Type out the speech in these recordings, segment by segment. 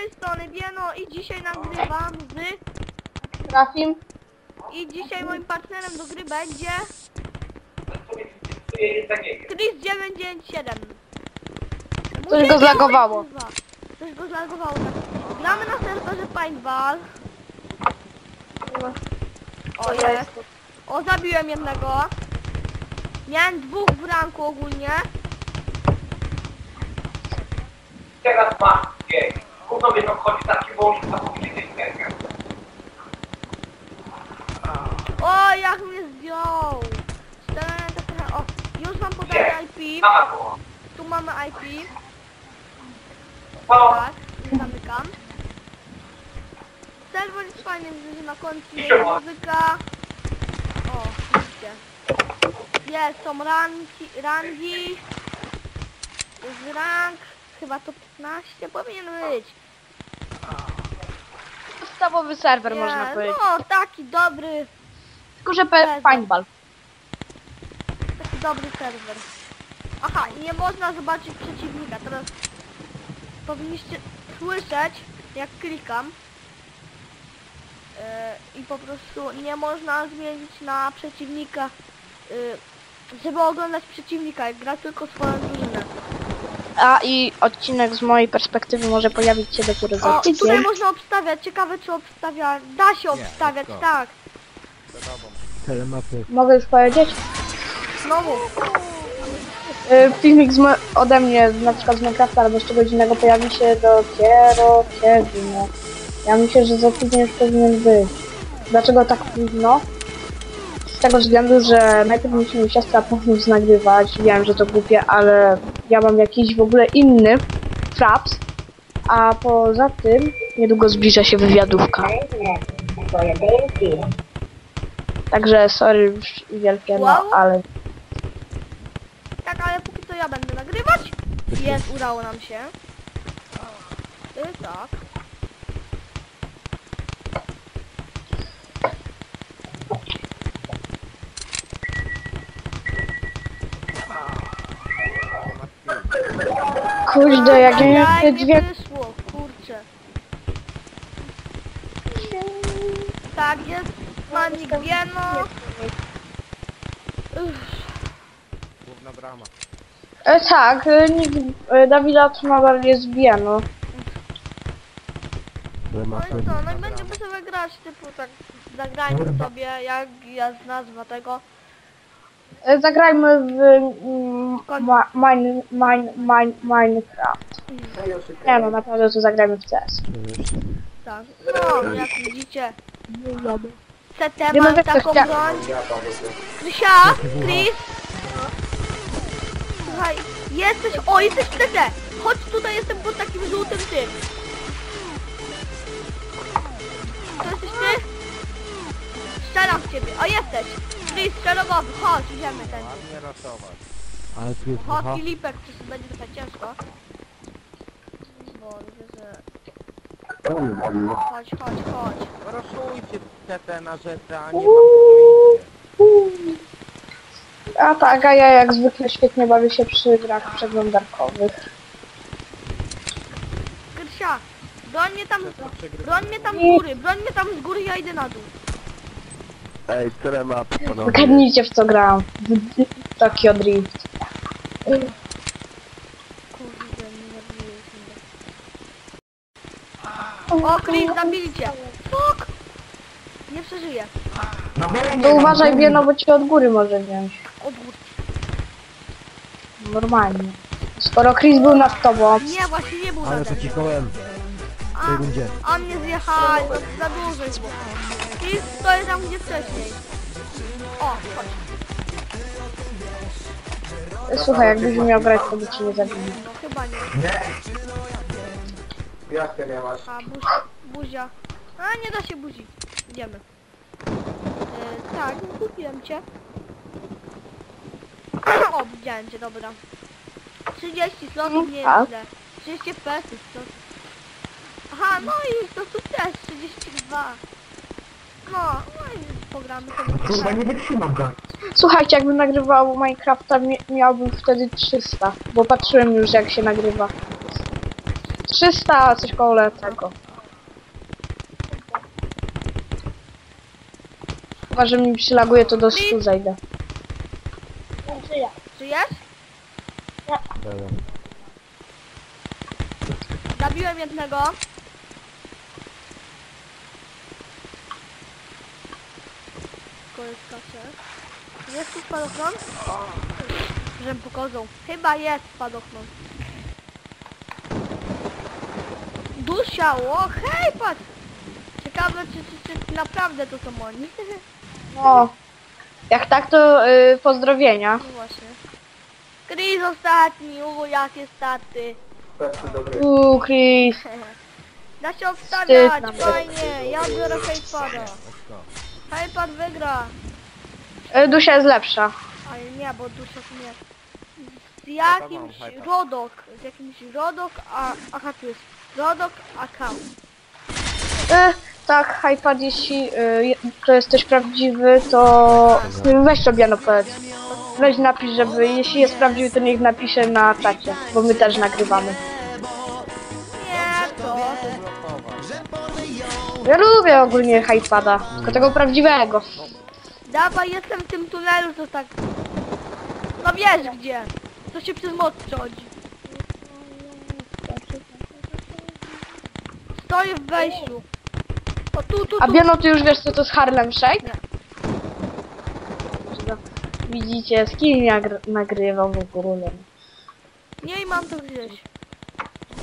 tej strony Bieno i dzisiaj nagrywam z... Trafim. I dzisiaj moim partnerem do gry będzie... Chris997 Coś go zlagowało. Coś go zlagowało, tak. Gramy na serwerze Paintball. O, jest. O, zabiłem jednego. Miałem dwóch w ranku ogólnie. Teraz ma. Gówno mnie to chodzi taki wąż, a później tej gęgę. O, jak mnie zdjął. Stałem tak trochę, o, już mam podane IP. Było. Tu mamy IP. O, Tak, nie zamykam. Serwer jest fajny, że na końcu jest muzyka. O, widzicie. Jest, są rangi, rangi. Jest rank, chyba to 15 powinien być. Podstawowy serwer Nie, można powiedzieć. No, taki dobry, Tylko, że pe- paintball. taki dobry serwer. Aha, i nie można zobaczyć przeciwnika. Teraz powinniście słyszeć, jak klikam. Yy, I po prostu nie można zmienić na przeciwnika, yy, żeby oglądać przeciwnika, jak gra tylko swoją drużynę. A i odcinek z mojej perspektywy może pojawić się dopiero za O, i tutaj tydzień. można obstawiać. Ciekawe, czy obstawia. Da się obstawiać, let's go. tak. Telemapy. Mogę już powiedzieć? Znowu. Y, Filmik z mo- ode mnie, na przykład z Minecrafta albo z czegoś innego pojawi się dopiero kiedy, no. Ja myślę, że za tydzień już powinien być. Dlaczego tak późno? Z tego względu, że najpierw musimy siostra pomóc nagrywać. Wiem, że to głupie, ale ja mam jakiś w ogóle inny fraps. A poza tym niedługo zbliża się wywiadówka. Także sorry już wielkie, no Wow. ale Tak, ale póki co ja będę nagrywać. Jest, udało nam się. Y, tak. Kurde, jak ja miałem te nie dwie wyszło, kurczę. Tak, jest Manik Bieno. Uff, Główna brama. E, tak, e, nikt, e, Dawida nadal jest zbijano. No i co, no i będziemy sobie grać, typu tak, zagrajmy sobie, jak jest nazwa tego. E, zagrajmy w mm, ma, mine, mine, mine, Minecraft. Nie no, naprawdę to zagrajmy w CS. Tak, no, jak widzicie. CT Nie mogę taką coś- broń. Krysia, Chris. Słuchaj, jesteś, o jesteś w CT. Chodź tutaj, jestem pod takim żółtym tym. To jesteś ty? Strzelam w ciebie, o jesteś. Chris, strzelowowy, chodź, idziemy ten. Ładnie ratować. Ale tu jest Chodź, ducha. Filipek, to będzie trochę ciężko. Bo widzę, że... Chodź, chodź, chodź. Proszujcie CT na rzece, a nie. A tak, a ja jak zwykle świetnie bawię się przy grach przeglądarkowych. Krysia, broń mnie tam, broń mnie tam z góry, broń mnie tam z góry, ja idę na dół. Ej, telemapy panowie. Zgadnijcie w co grałem. W Tokyo Drift. Kurde, nie zabiłeś mnie. O, Chris, zabili cię. Fuck! Nie przeżyję. To uważaj, wie, no bo cię od góry może wziąć. Od góry. Normalnie. Skoro Chris był nad tobą, Nie, właśnie nie był Ale mną. ciknąłem w A, tej rundzie. a mnie zjechali, to za dużo było. Chris stoi tam, gdzie wcześniej. O, chodź. słuchaj, jakbyś miał grać, to by cię nie zabili. No chyba nie. Jak ty nie masz? A, buz, buzia. A, nie da się buzi. Idziemy. E, tak, no kupiłem cię. o, widziałem cię, dobra. 30 slotów nie jest tak. źle. 30 FPS to... Aha, no i to tu też 32. No, no i pogramy trochę. nie wytrzymam go. Słuchajcie, jakbym nagrywał Minecrafta, mi- miałbym wtedy 300, bo patrzyłem już jak się nagrywa. 300, coś koło tego. Chyba, że mi przylaguje, to do 100 zejdę. Żyjesz? Zabiłem jednego. Skacze. Jest tu spadochron? Żem pokazał. Chyba jest spadochron. Dusia, o hej, patrz! Ciekawe, czy, czy, czy naprawdę to są oni. No. Jak tak, to y, pozdrowienia. No właśnie. Chris ostatni, u jakie staty. Uuu, Chris. Da się obstawiać, Wstyd nam. fajnie, ja biorę Hejpada. Hejpad wygra. Y, Dusia jest lepsza. Ale nie, bo Duszek nie. Z jakimś. Rodok, z jakimś Rodok, a... Aha, tu jest Rodok, a Kam. Y, tak, iPad, jeśli y, to jesteś prawdziwy, to weź sobie no powiedz. Weź napisz, żeby jeśli jest prawdziwy, to niech napisze na czacie, bo my też nagrywamy. Nie, to... Ja lubię ogólnie iPada, tylko tego prawdziwego. Dawaj, jestem w tym tunelu, to tak... No wiesz gdzie. To się przez most przechodzi. Stoję w wejściu. O tu, tu, A tu. Biano, ty już wiesz, co to jest Harlem Shake? Nie. Widzicie, z kim ja gr- nagrywam w ogóle. Nie i mam to gdzieś.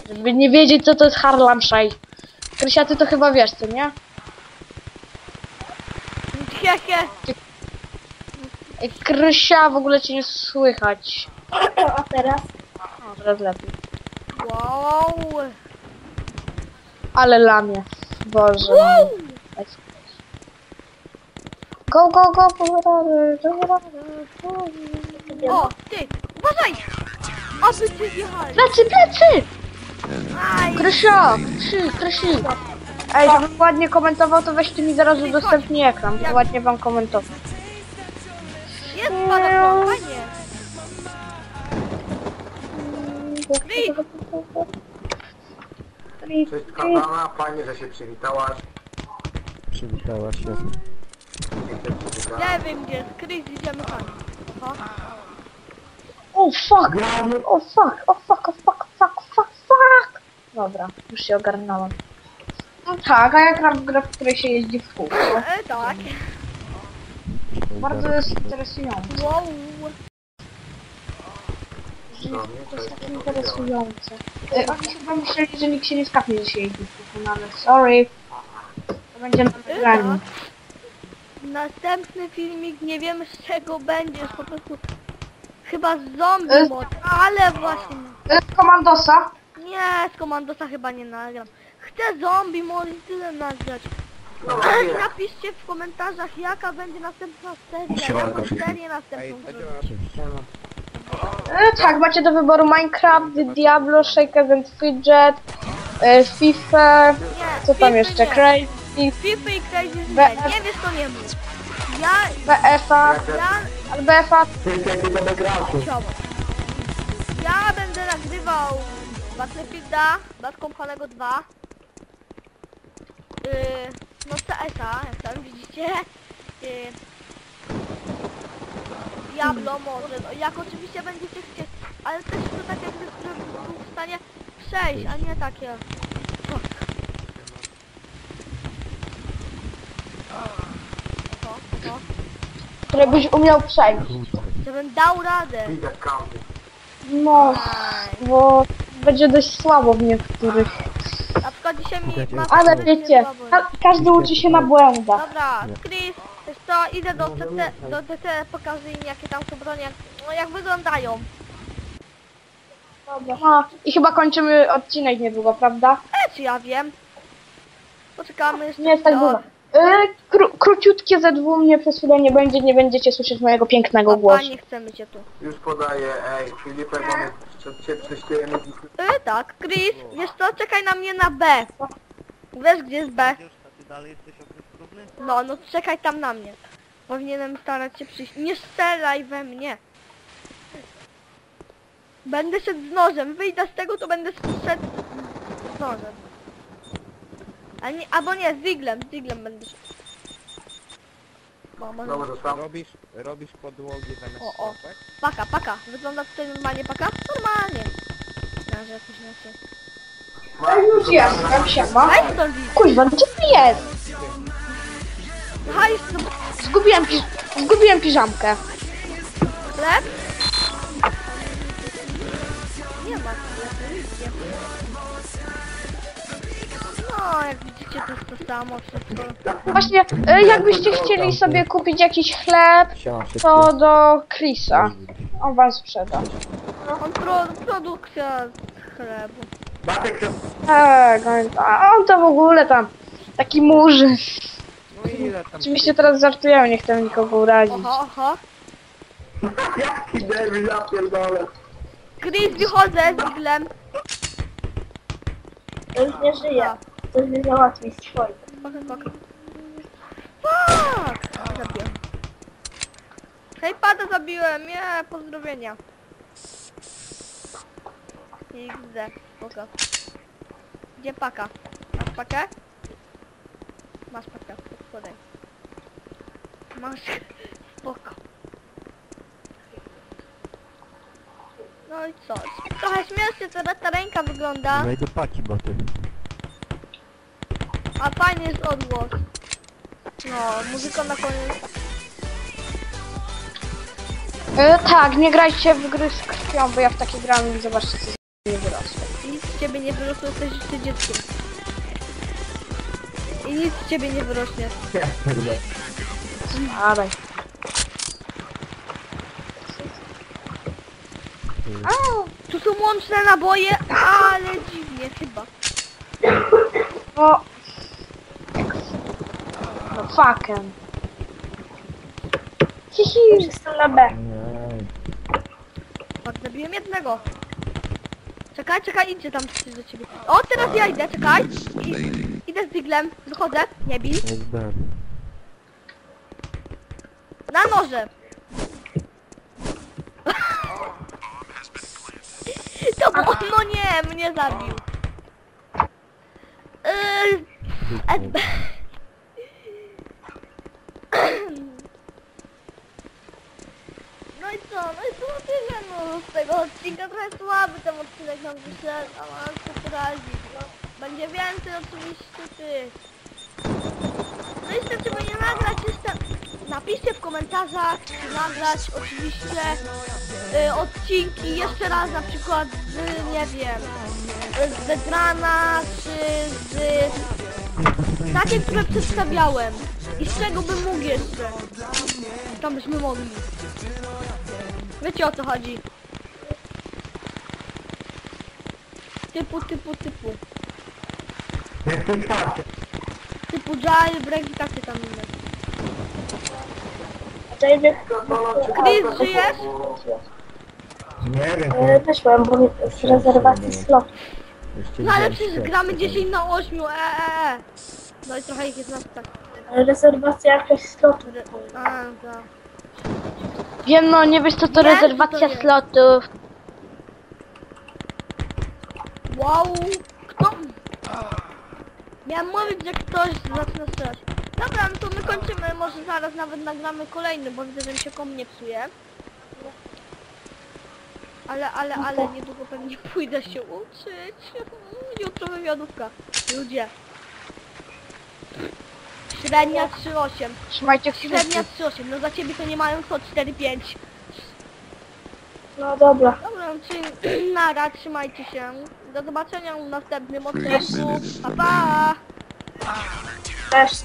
Żeby nie wiedzieć, co to jest Harlem Shake. Krysia, ty to chyba wiesz, co nie? Hehe. Ej, Krysia, w ogóle cię nie słychać. A teraz? O, teraz lepiej. Wow. Ale lamie. Boże. Wow. Go, go, go, powrony, O, ty, uważaj! Aby cię zjechali. Plecy, plecy! Krysio, Krzy, Krysi. Ej, żebym ładnie komentował, to weźcie mi zaraz udostępnij ekran, bo ładnie wam komentował. jest fajnie. Chris, Cześć Katana, fajnie, że się przywitałaś. Przywitała się. nie wiem gdzie. Chris, idziemy tam. O, fuck! O fuck, o fuck! Dobra, już się ogarnąłem. No tak, a ja gram w grę, w której się jeździ w kółko. e, tak. Bardzo jest interesujące. Wow. To jest takie interesujące. E, Oni chyba myśleli, że nikt się nie skapnie, że się jeździ w no ale sorry. To będzie na E, nagraniu. tak. Następny filmik, nie wiemy z czego będzie, jest po prostu chyba z zombie E. mod, ale właśnie E, Komandosa. Nie, z komandosa chyba nie nagram. Chcę zombie mod i tyle nagrać. No, Napiszcie w komentarzach jaka będzie następna seria, jaką serię następną zrobić. E, tak, macie do wyboru Minecraft, Diablo, Shake and Fidget, e, FIFA, Nie, co tam FIFA jeszcze, nie. Crazy, FIFA i Crazy nie, Be- nie wiesz to nie mów. Ja, BFA, ja, ale BFA, Chciałbym. Ja będę nagrywał Battlefielda, Bad Company'ego 2. Yy, no CS-a, jak tam widzicie. Yy, Diablo może, no, jak oczywiście będziecie chcieć, ale też to tak jakby był w stanie przejść, a nie takie... O. To, to, które byś umiał przejść. żebym dał radę. No, bo będzie dość słabo w niektórych. Na przykład dzisiaj mi ma Ale wiecie, ka każdy uczy się na błędach. Dobra, Chris, wiesz co, idę do TC, do TC, pokażę im jakie tam są bronie, no jak wyglądają. No, i chyba kończymy odcinek niedługo, prawda? E, czy ja wiem? Poczekamy jeszcze Nie jest tak dużo. Yy, kró króciutkie Z2 mnie przez chwilę nie będzie, nie będziecie słyszeć mojego pięknego Papa, głosu. nie chcemy cię tu. Już podaję, ej, Filipek, mamy przed cię prześlijemy E, tak, Chris, wiesz co, czekaj na mnie na B. Wiesz gdzie jest B? No, no czekaj tam na mnie. Powinienem starać się przyjść. Nie strzelaj we mnie. Będę szedł z nożem. Wyjdę z tego, to będę szedł zdążę. A nie, albo nie, z Ziglem, z Ziglem będę. Bo może... Dobra, dostałem. Robisz, robisz podłogi zamiast O, o. Paka, paka. Wygląda tutaj normalnie paka? Normalnie. Może jakoś inaczej. A już jestem, siema. Daj stąd idź. Kuźwa, gdzie ty jest? Zgubiłem, pi zgubiłem piżamkę. chleb? No, jak widzicie, to jest to samo wszystko. Właśnie, e, jakbyście chcieli sobie kupić jakiś chleb, Siema to do Chrisa. On wam sprzeda. On pro, produkcja chlebu. Bartek, to... Tak, on, a on to w ogóle tam taki murzy. No ile tam... Oczywiście teraz żartuję, nie chcę nikogo urazić. Oho, oho. Jaki debil, ja pierdolę. Chris, wychodzę z Ziglem. To już nie żyje. Nie załatwi swoich. Paka, paka. Fuck! Zabiłem. Hej, pada zabiłem, nie, pozdrowienia. XD, spoko. Gdzie paka? Masz pakę? Masz pakę, podaj. Masz, spoko. No i co? Trochę śmiesznie teraz ta ręka wygląda, Wejdę paki boty. A fajnie jest odgłos. No, muzyka na koniec. E, tak, nie grajcie w gry z krwią, bo ja w takie gram i zobaczcie co z nie wyrosło. Nic z ciebie nie wyrosło, jesteś jeszcze dzieckiem. I nic z ciebie nie wyrośnie. Dawaj. Tu są łączne naboje, ale dziwnie chyba. No. Fucking. Hihi, już jestem na B. Tak, zabiłem jednego. Czekaj, czekaj, idzie tam coś do ciebie. O, teraz ja idę, czekaj. I, idę z Diglem, wychodzę, nie bij. Na noże. To było, no nie, mnie zabił. Yy, SB. No i co, no i to tyle no z tego odcinka, trochę słaby ten odcinek nam wyszedł, a mam co poradzić, no. Będzie więcej oczywiście. No i jeszcze trzeba nie nagrać jeszcze, napiszcie w komentarzach, czy nagrać oczywiście y, odcinki jeszcze raz na przykład z, nie wiem, z czy z takie, które przedstawiałem i z czego bym mógł jeszcze, tam byśmy mogli. Wiecie o co chodzi. Typu, typu, typu. Czwarty. Typu jailbreak i takie tam inne. Chris, żyjesz? Nie wiem. E, Wyszłem, bo z rezerwacji slot. No ale przecież gramy 10 na 8, eee. No i trochę ich jest nas tak. Rezerwacja jakaś slotu. A, tak. Wiem, no nie wiesz co to Nie, rezerwacja to nie. slotów. Wow, kto? Miałem mówić, że ktoś zaczyna strzelać. Dobra, no to my kończymy, może zaraz nawet nagramy kolejny, bo widzę, że mi się kom nie psuje. Ale, ale, ale niedługo pewnie pójdę się uczyć. Jutro wywiadówka. Ludzie. Średnia 3,8. Trzymajcie Średnia kciuki. 3,8. No za ciebie to nie mają co 4,5. No dobra. Dobra, czyli nara, trzymajcie się. Do zobaczenia w następnym odcinku. Pa pa! Cześć.